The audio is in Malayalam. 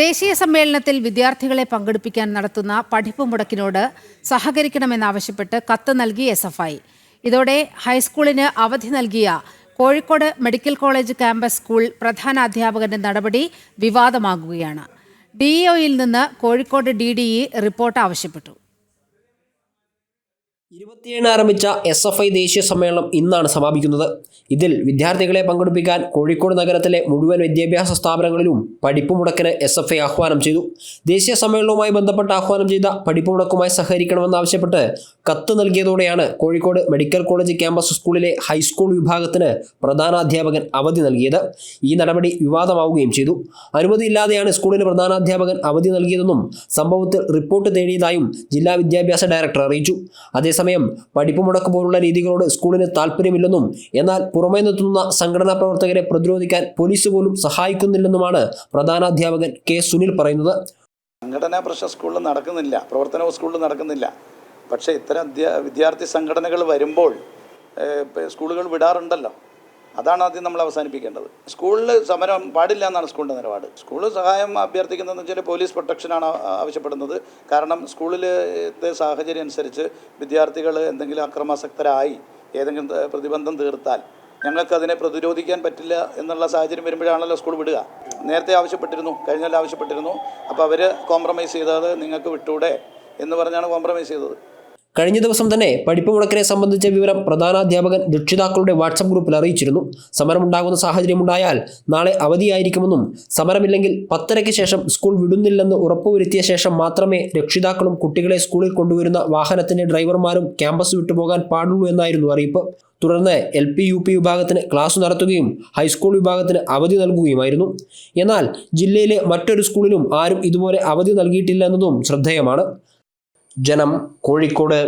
ദേശീയ സമ്മേളനത്തിൽ വിദ്യാർത്ഥികളെ പങ്കെടുപ്പിക്കാൻ നടത്തുന്ന പഠിപ്പ് മുടക്കിനോട് സഹകരിക്കണമെന്നാവശ്യപ്പെട്ട് കത്ത് നൽകി എസ് എഫ് ഐ. ഇതോടെ ഹൈസ്കൂളിന് അവധി നൽകിയ Kozhikode medical college campus school പ്രധാന അധ്യാപകന്റെ നടപടി വിവാദമാകുകയാണ്. ഡിഇഒയിൽ നിന്ന് കോഴിക്കോട് ഡി റിപ്പോർട്ട് ആവശ്യപ്പെട്ടു. ഇരുപത്തിയേഴിന് ആരംഭിച്ച എസ് എഫ് ഐ ദേശീയ സമ്മേളനം ഇന്നാണ് സമാപിക്കുന്നത്. ഇതിൽ വിദ്യാർത്ഥികളെ പങ്കെടുപ്പിക്കാൻ കോഴിക്കോട് നഗരത്തിലെ മുഴുവൻ വിദ്യാഭ്യാസ സ്ഥാപനങ്ങളിലും പഠിപ്പ് മുടക്കിന് എസ് എഫ് ഐ ആഹ്വാനം ചെയ്തു. ദേശീയ സമ്മേളനവുമായി ബന്ധപ്പെട്ട് ആഹ്വാനം ചെയ്ത പഠിപ്പ് മുടക്കുമായി സഹകരിക്കണമെന്നാവശ്യപ്പെട്ട് കത്ത് നൽകിയതോടെയാണ് കോഴിക്കോട് മെഡിക്കൽ കോളേജ് ക്യാമ്പസ് സ്കൂളിലെ ഹൈസ്കൂൾ വിഭാഗത്തിന് പ്രധാനാധ്യാപകൻ അവധി നൽകിയത്. ഈ നടപടി വിവാദമാവുകയും ചെയ്തു. അനുമതിയില്ലാതെയാണ് സ്കൂളിന് പ്രധാനാധ്യാപകൻ അവധി നൽകിയതെന്നും സംഭവത്തിൽ റിപ്പോർട്ട് തേടിയതായും ജില്ലാ വിദ്യാഭ്യാസ ഡയറക്ടർ അറിയിച്ചു. അതേസമയം പഠിപ്പ് മുടക്ക് പോലുള്ള രീതികളോട് സ്കൂളിന് താല്പര്യമില്ലെന്നും എന്നാൽ പുറമേ നിന്നെത്തുന്ന സംഘടനാ പ്രവർത്തകരെ പ്രതിരോധിക്കാൻ പോലീസ് പോലും സഹായിക്കുന്നില്ലെന്നുമാണ് പ്രധാനാധ്യാപകൻ കെ സുനിൽ പറയുന്നത്. സംഘടനാ പ്രശ്നം സ്കൂളിൽ നടക്കുന്നില്ല പ്രവർത്തന സ്കൂളിൽ നടക്കുന്നില്ല. പക്ഷേ ഇത്തരം വിദ്യാർത്ഥി സംഘടനകൾ വരുമ്പോൾ സ്കൂളുകൾ വിടാറുണ്ടല്ലോ. അതാണ് ആദ്യം നമ്മൾ അവസാനിപ്പിക്കേണ്ടത്. സ്കൂളിൽ സമരം പാടില്ല എന്നാണ് സ്കൂളിന്റെ നിലപാട്. സ്കൂളിൽ സഹായം അഭ്യർത്ഥിക്കുന്നതെന്ന് വെച്ചാൽ പോലീസ് പ്രൊട്ടക്ഷനാണ് ആവശ്യപ്പെടുന്നത്. കാരണം സ്കൂളിലത്തെ സാഹചര്യം അനുസരിച്ച് വിദ്യാർത്ഥികൾ എന്തെങ്കിലും അക്രമാസക്തരായി ഏതെങ്കിലും പ്രതിബന്ധം തീർത്താൽ ഞങ്ങൾക്ക് അതിനെ പ്രതിരോധിക്കാൻ പറ്റില്ല എന്നുള്ള സാഹചര്യം വരുമ്പോഴാണല്ലോ സ്കൂൾ വിടുക. നേരത്തെ ആവശ്യപ്പെട്ടിരുന്നു കഴിഞ്ഞാൽ ആവശ്യപ്പെട്ടിരുന്നു. അപ്പോൾ അവർ കോംപ്രമൈസ് ചെയ്തത് നിങ്ങൾക്ക് വിട്ടൂടെ എന്ന് പറഞ്ഞാണ് കോംപ്രമൈസ് ചെയ്തത്. കഴിഞ്ഞ ദിവസം തന്നെ പഠിപ്പ് മുടക്കിനെ സംബന്ധിച്ച വിവരം പ്രധാനാധ്യാപകൻ രക്ഷിതാക്കളുടെ വാട്സപ്പ് ഗ്രൂപ്പിൽ അറിയിച്ചിരുന്നു. സമരമുണ്ടാകുന്ന സാഹചര്യമുണ്ടായാൽ നാളെ അവധിയായിരിക്കുമെന്നും സമരമില്ലെങ്കിൽ പത്തരയ്ക്ക് ശേഷം സ്കൂൾ വിടുന്നില്ലെന്ന് ഉറപ്പുവരുത്തിയ ശേഷം മാത്രമേ രക്ഷിതാക്കളും കുട്ടികളെ സ്കൂളിൽ കൊണ്ടുവരുന്ന വാഹനത്തിന്റെ ഡ്രൈവർമാരും ക്യാമ്പസ് വിട്ടുപോകാൻ പാടുള്ളൂ എന്നായിരുന്നു അറിയിപ്പ്. തുടർന്ന് എൽ പി യു പി വിഭാഗത്തിന് ക്ലാസ് നടത്തുകയും ഹൈസ്കൂൾ വിഭാഗത്തിന് അവധി നൽകുകയുമായിരുന്നു. എന്നാൽ ജില്ലയിലെ മറ്റൊരു സ്കൂളിലും ആരും ഇതുപോലെ അവധി നൽകിയിട്ടില്ല എന്നതും ശ്രദ്ധേയമാണ്. ജനം കോഴിക്കോട്